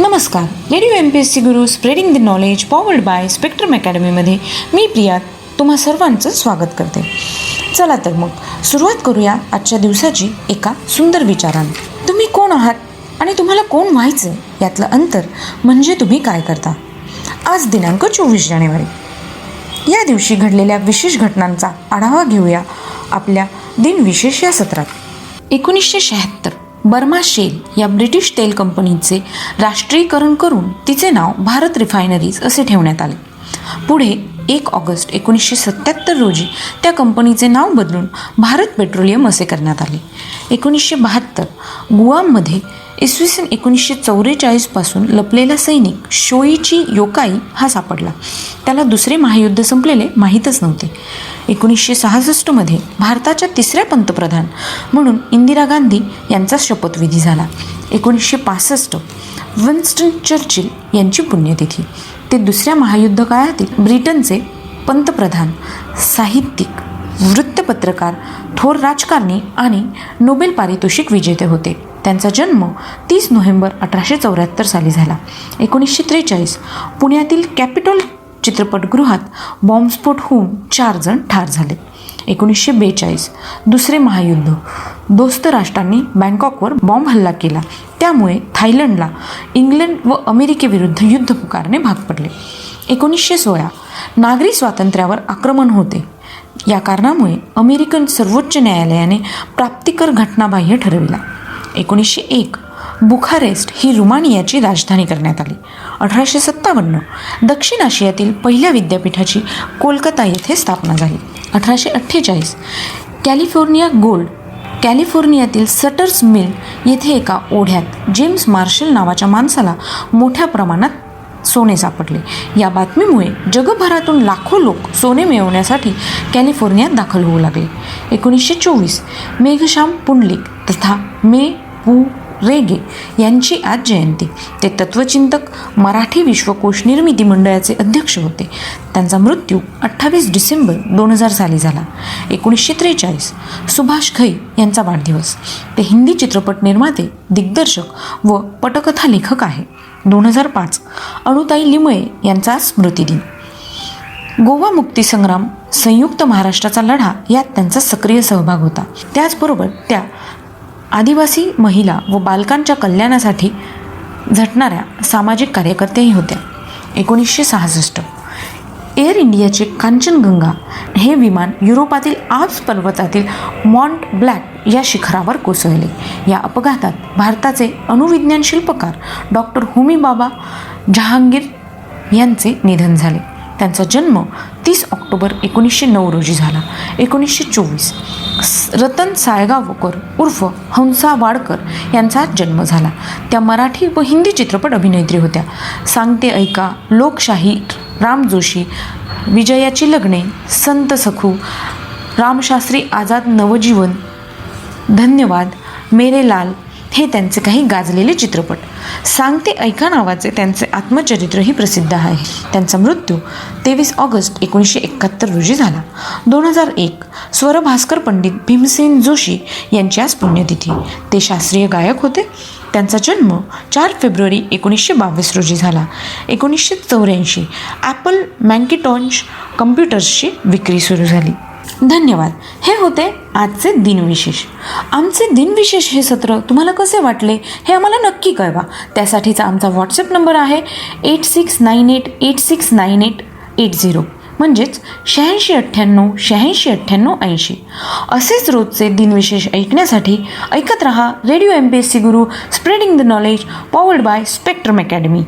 नमस्कार. Radio M P S C Guru spreading the knowledge powered by Spectrum अकॅडमीमध्ये मी प्रिया तुम्हा सर्वांचं स्वागत करते. चला तर मग सुरुवात करूया आजच्या दिवसाची एका सुंदर विचाराने. तुम्ही कोण आहात आणि तुम्हाला कोण व्हायचं यातलं अंतर म्हणजे तुम्ही काय करता? आज दिनांक चोवीस जानेवारी. या दिवशी घडलेल्या विशेष घटनांचा आढावा घेऊया आपल्या दिनविशेष या सत्रात. एकोणीसशे शहात्तर. बर्मा शेल या ब्रिटिश तेल कंपनीचे राष्ट्रीयकरण करून तिचे नाव भारत रिफायनरीज असे ठेवण्यात आले. पुढे एक ऑगस्ट एकोणीसशे सत्याहत्तर रोजी त्या कंपनीचे नाव बदलून भारत पेट्रोलियम असे करण्यात आले. एकोणीसशे बहात्तर गुआममध्ये इसवी सन एकोणीसशे चौवेचाळीसपासून लपलेला सैनिक शोईची योकाई हा सापडला. त्याला दुसरे महायुद्ध संपलेले माहीतच नव्हते. एकोणीसशे सहासष्टमध्ये भारताच्या तिसऱ्या पंतप्रधान म्हणून इंदिरा गांधी यांचा शपथविधी झाला. एकोणीसशे पासष्ट विन्स्टन चर्चिल यांची पुण्यतिथी. ते दुसऱ्या महायुद्ध काळातील ब्रिटनचे पंतप्रधान साहित्यिक वृत्तपत्रकार थोर राजकारणी आणि नोबेल पारितोषिक विजेते होते. त्यांचा जन्म तीस नोव्हेंबर अठराशे चौऱ्याहत्तर साली झाला. एकोणीसशे त्रेचाळीस पुण्यातील कॅपिटॉल चित्रपटगृहात बॉम्बस्फोट होऊन चार जण ठार झाले. एकोणीसशे बेचाळीस. दुसरे महायुद्ध. दोस्त राष्ट्रांनी बँकॉकवर बॉम्ब हल्ला केला. त्यामुळे थायलंडला इंग्लंड व अमेरिकेविरुद्ध युद्ध पुकारणे भाग पडले. एकोणीसशे सोळा. नागरी स्वातंत्र्यावर आक्रमण होते. या कारणामुळे अमेरिकन सर्वोच्च न्यायालयाने प्राप्तिकर घटनाबाह्य ठरविला. एकोणीसशे एक. बुखारेस्ट ही रुमानियाची राजधानी करण्यात आली. अठराशे सत्तावन्न. दक्षिण आशियातील पहिल्या विद्यापीठाची कोलकाता येथे स्थापना झाली. अठराशे अठ्ठेचाळीस. कॅलिफोर्निया गोल्ड कॅलिफोर्नियातील सटर्स मिल येथे एका ओढ्यात जेम्स मार्शल नावाच्या माणसाला मोठ्या प्रमाणात सोने सापडले. या बातमीमुळे जगभरातून लाखो लोक सोने मिळवण्यासाठी कॅलिफोर्नियात दाखल होऊ लागले. एकोणीसशे चोवीस मेघश्याम पुंडलिक तथा मे पू रेगे यांची आज जयंती. ते तत्वचिंतक मराठी विश्वकोश निर्मिती मंडळाचे अध्यक्ष होते. त्यांचा मृत्यू अठ्ठावीस डिसेंबर दोन हजार साली झाला. एकोणीसशे त्रेचाळीस सुभाष खई यांचा वाढदिवस. ते हिंदी चित्रपट निर्माते दिग्दर्शक व पटकथा लेखक आहे. दोन हजार पाच अणुताई लिमये यांचा स्मृतिदिन गोवा मुक्तीसंग्राम संयुक्त महाराष्ट्राचा लढा यात त्यांचा सक्रिय सहभाग होता. त्याचबरोबर त्या आदिवासी महिला व बालकांच्या कल्याणासाठी झटणाऱ्या सामाजिक कार्यकर्त्याही होत्या. एकोणीसशे सहासष्ट. एअर इंडियाचे कांचनगंगा हे विमान युरोपातील आल्प्स पर्वतातील मॉन्ट ब्लॅक या शिखरावर कोसळले. या अपघातात भारताचे अणुविज्ञान शिल्पकार डॉक्टर होमी बाबा जहांगीर यांचे निधन झाले. त्यांचा जन्म तीस ऑक्टोबर एकोणीसशे नऊ रोजी झाला. एकोणीसशे चोवीस. रतन साळगावकर उर्फ हंसा वाडकर यांचा जन्म झाला. त्या मराठी व हिंदी चित्रपट अभिनेत्री होत्या. सांगते ऐका लोकशाही राम जोशी विजयाची लग्ने संत सखू रामशास्त्री आझाद नवजीवन धन्यवाद मेरे लाल हे त्यांचे काही गाजलेले चित्रपट. सांगते ऐका नावाचे त्यांचे आत्मचरित्रही प्रसिद्ध आहे. त्यांचा मृत्यू तेवीस ऑगस्ट एकोणीसशे एकाहत्तर रोजी झाला. दोन हजार एक स्वरभास्कर पंडित भीमसेन जोशी यांची आज पुण्यतिथी. ते शास्त्रीय गायक होते. त्यांचा जन्म चार फेब्रुवारी एकोणीसशे बावीस रोजी झाला. एकोणीसशे चौऱ्याऐंशी ॲपल मॅन्किटॉन्च कम्प्युटर्सची विक्री सुरू झाली. धन्यवाद. हे होते आजचे दिनविशेष. आमचे दिनविशेष हे सत्र तुम्हाला कसे वाटले हे आम्हाला नक्की कळवा. त्यासाठीचा आमचा व्हॉट्सअप नंबर आहे eight six nine eight eight six nine eight eight zero म्हणजेच शहाऐंशी अठ्ठ्याण्णव शहाऐंशी अठ्ठ्याण्णव ऐंशी. असेच रोजचे दिनविशेष ऐकण्यासाठी ऐकत रहा radio M P S C Guru spreading the knowledge powered by Spectrum academy.